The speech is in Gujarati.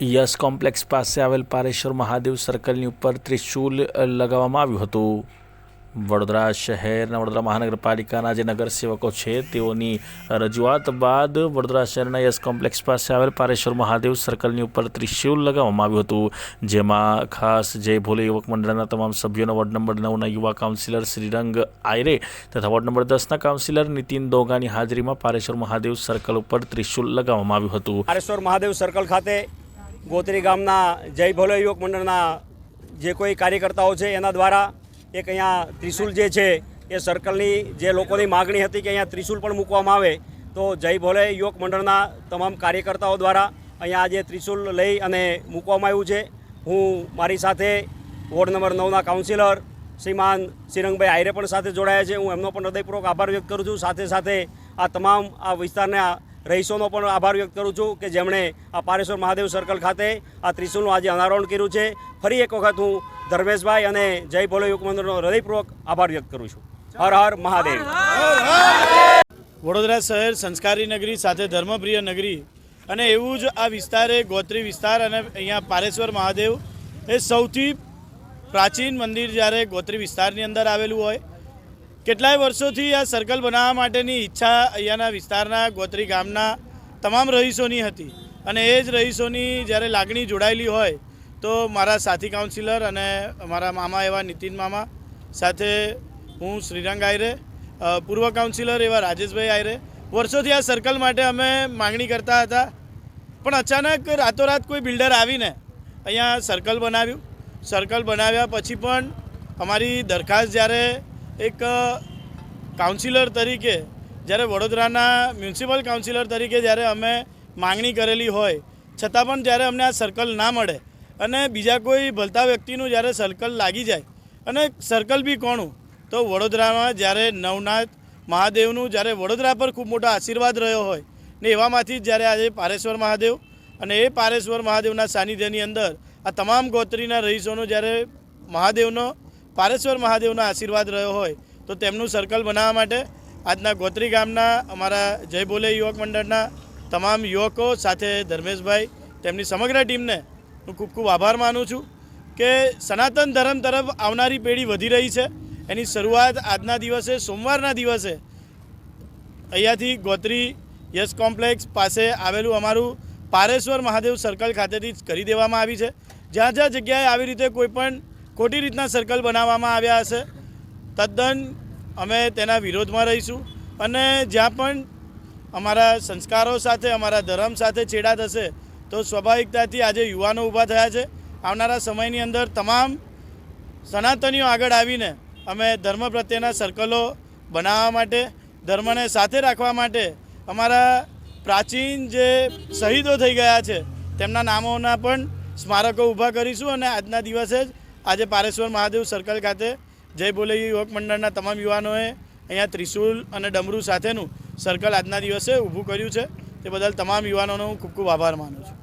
યસ કોમ્પ્લેક્સ પાસે આવેલ પારેશ્વર મહાદેવ સર્કલની ઉપર ત્રિશુલ લગાવવામાં આવ્યું હતું. વડોદરા શહેરના વડોદરા મહાનગરપાલિકાના જે નગરસેવકો છે, તેઓની રજૂઆત બાદ વડોદરા શહેરના યસ કોમ્પ્લેક્સ પાસે આવેલ પારેશ્વર મહાદેવ સર્કલની ઉપર ત્રિશુલ લગાવવામાં આવ્યું હતું. જેમાં ખાસ જય ભોલે યુવક મંડળના તમામ સભ્યોના વોર્ડ નંબર નવના યુવા કાઉન્સિલર શ્રીરંગ આયરે તથા વોર્ડ નંબર દસના કાઉન્સિલર નીતિન દોગાની હાજરીમાં પારેશ્વર મહાદેવ સર્કલ ઉપર ત્રિશુલ લગાવવામાં આવ્યું હતું. પારેશ્વર મહાદેવ સર્કલ ખાતે ગોત્રી ગામના જય ભોલે યુવક મંડળના જે કોઈ કાર્યકર્તાઓ છે, એના દ્વારા એક અહીંયા ત્રિશુલ જે છે, એ સર્કલની જે લોકોની માગણી હતી કે અહીંયા ત્રિશુલ પણ મૂકવામાં આવે, તો જય ભોલે યુવક મંડળના તમામ કાર્યકર્તાઓ દ્વારા અહીંયા આજે ત્રિશુલ લઈ અને મૂકવામાં આવ્યું છે. હું મારી સાથે વોર્ડ નંબર નવના કાઉન્સિલર શ્રીમાન શ્રીરંગભાઈ આયરે પણ સાથે જોડાયા છે. હું એમનો પણ હૃદયપૂર્વક આભાર વ્યક્ત કરું છું. સાથે સાથે આ તમામ આ વિસ્તારના રહીશોનો પણ આભાર વ્યક્ત કરું છું કે જેમણે આ પારેશ્વર મહાદેવ સર્કલ ખાતે આ ત્રિશુલનું આજે અનાવરણ કર્યું છે. ફરી એક વખત હું ધર્મેશભાઈ અને જય ભોલે યુગ મંદિરનો હૃદયપૂર્વક આભાર વ્યક્ત કરું છું. હર હર મહાદેવ. વડોદરા શહેર સંસ્કારી નગરી સાથે ધર્મપ્રિય નગરી અને એવું જ આ વિસ્તારે ગોત્રી વિસ્તાર અને અહીંયા પારેશ્વર મહાદેવ એ સૌથી પ્રાચીન મંદિર જ્યારે ગોત્રી વિસ્તારની અંદર આવેલું હોય કેટલાય વર્ષોથી આ સર્કલ બનાવવા માટેની ઈચ્છા અહીંયાના વિસ્તારના ગોત્રી ગામના તમામ રહીશોની હતી. અને એ જ રહીશોની જ્યારે લાગણી જોડાયેલી હોય તો મારા સાથી કાઉન્સિલર અને મારા મામા એવા નીતિન મામા, સાથે હું શ્રીરંગ આયરે પૂર્વ કાઉન્સિલર એવા રાજેશભાઈ આયરે, વર્ષોથી આ સર્કલ માટે અમે માંગણી કરતા હતા. પણ અચાનક રાતોરાત કોઈ બિલ્ડર આવીને અહીંયા સર્કલ બનાવ્યું. સર્કલ બનાવ્યા પછી પણ અમારી દરખાસ્ત જ્યારે એક કાઉન્સિલર તરીકે, જ્યારે વડોદરાના મ્યુનિસિપલ કાઉન્સિલર તરીકે જ્યારે અમે માંગણી કરેલી હોય, છતાં પણ જ્યારે અમને આ સર્કલ ના મળે અને બીજા કોઈ ભલતા વ્યક્તિનું જ્યારે સર્કલ લાગી જાય, અને સર્કલ બી કોણું તો વડોદરામાં જ્યારે નવનાથ મહાદેવનું, જ્યારે વડોદરા પર ખૂબ મોટો આશીર્વાદ રહ્યો હોય, ને એવામાંથી જ જ્યારે આજે પારેશ્વર મહાદેવ અને એ પારેશ્વર મહાદેવના સાનિધ્યની અંદર આ તમામ ગોત્રીના રહીશોનો જ્યારે મહાદેવનો પારેશ્વર મહાદેવનો આશીર્વાદ રહ્યો હોય તો તેમનું સર્કલ બનાવવા માટે આજના ગોત્રી ગામના અમારા જય બોલે યુવક મંડળના તમામ યુવકો સાથે ધર્મેશભાઈ, તેમની સમગ્ર ટીમને હું ખૂબ ખૂબ આભાર માનું છું કે સનાતન ધર્મ તરફ આવનારી પેઢી વધી રહી છે. એની શરૂઆત આજના દિવસે, સોમવારના દિવસે અહીંયાથી ગોત્રી યશ કોમ્પ્લેક્સ પાસે આવેલું અમારું પારેશ્વર મહાદેવ સર્કલ ખાતેથી કરી દેવામાં આવી છે. જ્યાં જ્યાં જગ્યાએ આવી રીતે કોઈ પણ ખોટી રીતના સર્કલ બનાવવામાં આવ્યા હશે. તદ્દન અમે તેના વિરોધમાં રહીશું. અને જ્યાં પણ અમારા સંસ્કારો સાથે, અમારા ધર્મ સાથે છેડા થશે, તો સ્વાભાવિકતાથી આજે યુવાનો ઊભા થયા છે. આવનારા સમયની અંદર તમામ સનાતનીઓ આગળ આવીને અમે ધર્મ પ્રત્યેના સર્કલો બનાવવા માટે, ધર્મને સાથે રાખવા માટે અમારા પ્રાચીન જે શહીદો થઈ ગયા છે, તેમના નામોના પણ સ્મારકો ઊભા કરીશું અને આજના દિવસે જ આજે પારેશ્વર મહાદેવ સર્કલ ખાતે જય બોલે યુવક મંડળના તમામ યુવાનોએ અહીંયા ત્રિશુલ અને ડમરૂ સાથેનું સર્કલ આજના દિવસે ઊભું કર્યું છે. તે બદલ તમામ યુવાનોનો હું ખૂબ ખૂબ આભાર માનું છું.